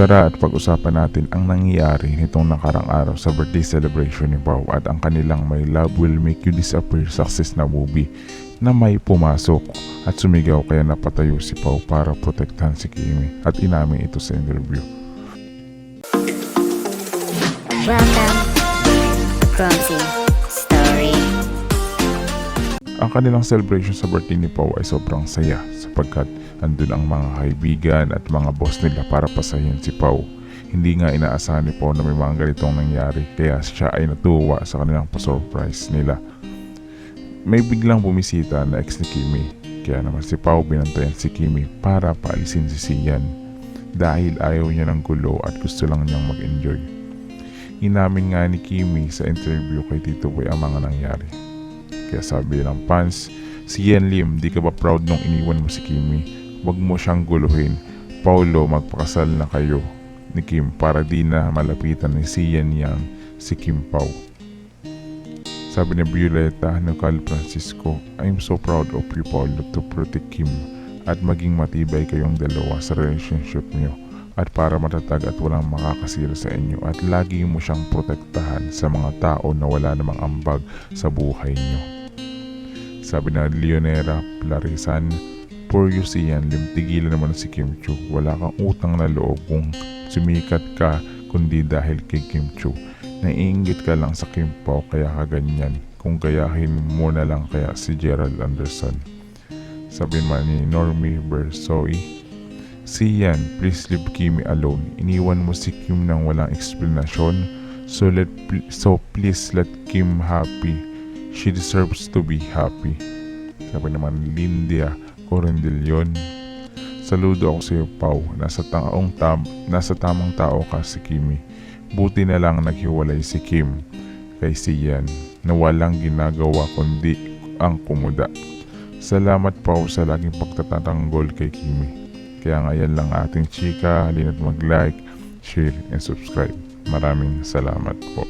Tara at pag-usapan natin ang nangyayari nitong nakarang araw sa birthday celebration ni Pau at ang kanilang My Love Will Make You Disappear success na movie na may pumasok at sumigaw kaya napatayo si Pau para protektahan si Kimi at inamin ito sa interview. Welcome Clumsy. Ang kanilang celebration sa birthday ni Pau ay sobrang saya sapagkat andun ang mga kaibigan at mga boss nila para pasahin si Pau. Hindi nga inaasahan ni Pau na may mga ganitong nangyari kaya siya ay natuwa sa kanilang pa-surprise nila. May biglang bumisita na ex ni Kimi kaya naman si Pau binantayan si Kimi para paalisin si Sian dahil ayaw niya ng gulo at gusto lang niyang mag-enjoy. Inamin nga ni Kimi sa interview kay Tito Boy ang mga nangyari. Kaya sabi ng fans, si Yen Lim, di ka ba proud nung iniwan mo si Kimi? Huwag mo siyang guluhin. Paulo, magpakasal na kayo ni Kim para di na malapitan ni si Yen Yang si Kim Pao. Sabi ni Violeta Nucal Francisco, I'm so proud of you Paulo to protect Kim at maging matibay kayong dalawa sa relationship niyo at para matatag at walang makakasira sa inyo at lagi mo siyang protektahan sa mga tao na wala namang ambag sa buhay niyo. Sabi na Leonera Plarisan, For you si Yan Lim, tigilan naman si Kim Chu. Wala kang utang na loob kung sumikat ka kundi dahil kay Kim Chu. Naiingit ka lang sa Kim Pao kaya ka ganyan. Kung gayahin mo na lang kaya si Gerald Anderson. Sabi naman ni Normie Bersoy, Si Yan, please leave Kimi alone. Iniwan mo si Kim nang walang explanation. So, let, so please let Kim happy. She deserves to be happy. Sabi naman Lindia Corendillon. Saludo ako sa iyo, Pau. Nasa, taong tam, nasa tamang tao ka si Kimi. Buti na lang naghiwalay si Kim kay si Yan na walang ginagawa kundi ang kumuda. Salamat Pau sa laging pagtatatanggol kay Kimi. Kaya ngayon lang ating chika, halina't mag-like, share, and subscribe. Maraming salamat po.